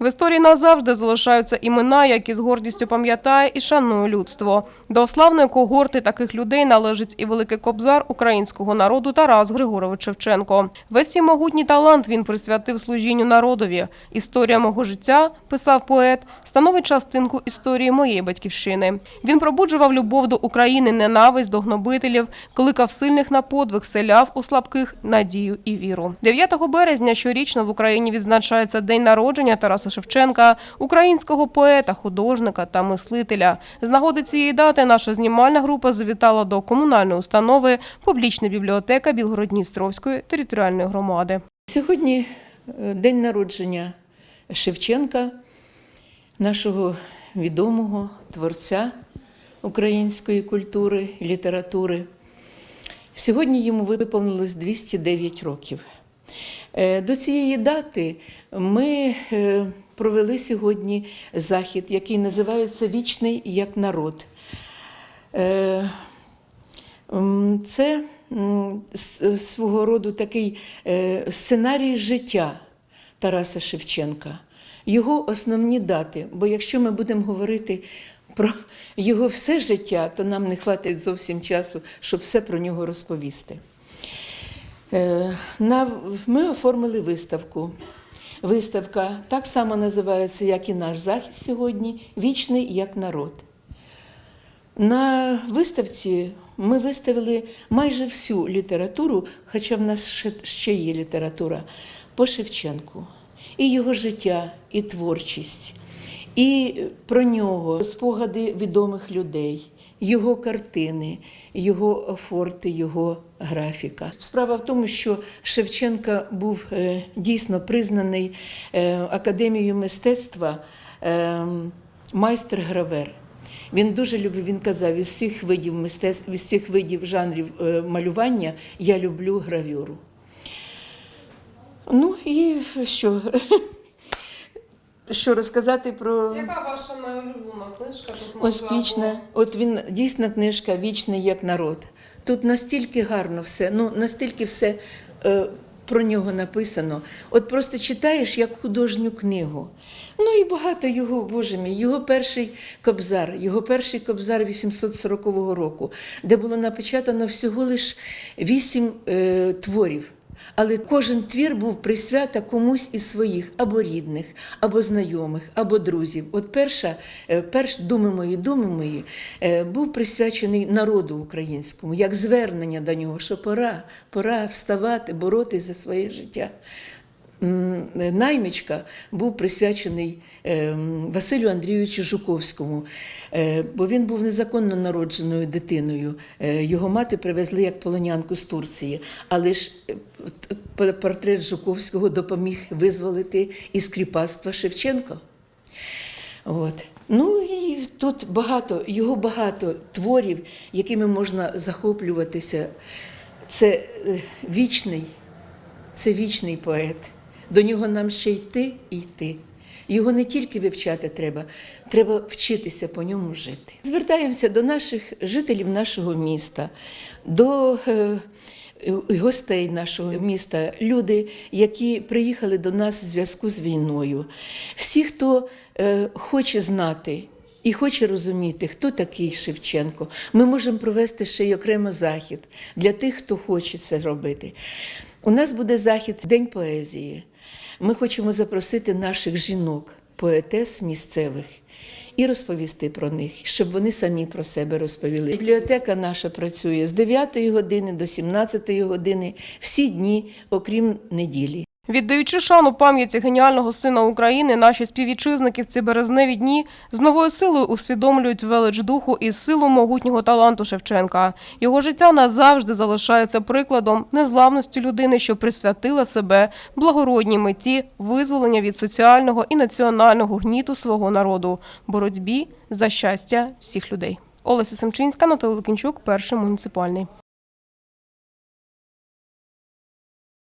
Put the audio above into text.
В історії назавжди залишаються імена, які з гордістю пам'ятає і шанує людство. До славної когорти таких людей належить і великий кобзар українського народу Тарас Григорович Шевченко. Весь свій могутній талант він присвятив служінню народові. Історія мого життя, писав поет, становить частинку історії моєї батьківщини. Він пробуджував любов до України, ненависть до гнобителів, кликав сильних на подвиг, селяв у слабких надію і віру. 9 березня щорічно в Україні відзначається день народження Тараса Шевченка, українського поета, художника та мислителя. З нагоди цієї дати наша знімальна група завітала до комунальної установи публічна бібліотека Білгородністровської територіальної громади. Сьогодні е, день народження Шевченка, нашого відомого творця української культури літератури. Сьогодні йому виповнилось 209 років. Е, До цієї дати ми е, провели сьогодні захід, який називається Вічний як народ. Е, Це свого роду такий е, сценарій життя Тараса Шевченка, його основні дати. Бо якщо ми будемо говорити про його все життя, то нам не хватить зовсім часу, щоб все про нього розповісти. Е, ми оформили виставку. Виставка так само називається, як і наш захід сьогодні Вічний як народ. На виставці ми виставили майже всю літературу, хоча в нас ще, є література по Шевченку. І його життя, і творчість, і про нього спогади відомих людей, його картини, його форти, його графіка. Справа в тому, що Шевченка був е, дійсно признаний е, Академією мистецтва е, майстер-гравер. Він дуже любив, він казав, із всіх видів мистецтв, із всіх видів жанрів малювання я люблю гравюру. Ну і що? Що розказати про Яка ваша найулюблена книжка? ось вічна, от він дійсна книжка Вічний як народ. Тут настільки гарно все, ну настільки все е, про нього написано. От просто читаєш як художню книгу. Ну і багато його, боже мій, його перший кобзар, його перший кобзар 840 року, де було напечатано всього лиш вісім е, творів. Але кожен твір був присвята комусь із своїх або рідних, або знайомих, або друзів. От перша, е, перш думи мої, думи мої е, був присвячений народу українському, як звернення до нього, що пора, пора вставати, боротись за своє життя. М, Наймічка був присвячений е, Василю Андрійовичу Жуковському, е, бо він був незаконно народженою дитиною. Е, Його мати привезли як полонянку з Турції, але ж е, портрет Жуковського допоміг визволити із кріпацтва Шевченко. От. Ну і тут багато, його багато творів, якими можна захоплюватися. Це вічний, це вічний поет. До нього нам ще йти і йти. Його не тільки вивчати треба, треба вчитися по ньому жити. Звертаємося до наших жителів нашого міста, до е, гостей нашого міста, люди, які приїхали до нас в зв'язку з війною. Всі, хто е, хоче знати. І хоче розуміти, хто такий Шевченко. Ми можемо провести ще й окремо захід для тих, хто хоче це робити. У нас буде захід День поезії. Ми хочемо запросити наших жінок, поетес місцевих, і розповісти про них, щоб вони самі про себе розповіли. Бібліотека наша працює з 9 години до 17 години всі дні, окрім неділі. Віддаючи шану пам'яті геніального сина України, наші співвітчизники в ці березневі дні з новою силою усвідомлюють велич духу і силу могутнього таланту Шевченка. Його життя назавжди залишається прикладом незламності людини, що присвятила себе благородній меті визволення від соціального і національного гніту свого народу, боротьбі за щастя всіх людей. Олеся Семчинська, Наталя Лукінчук, перший муніципальний.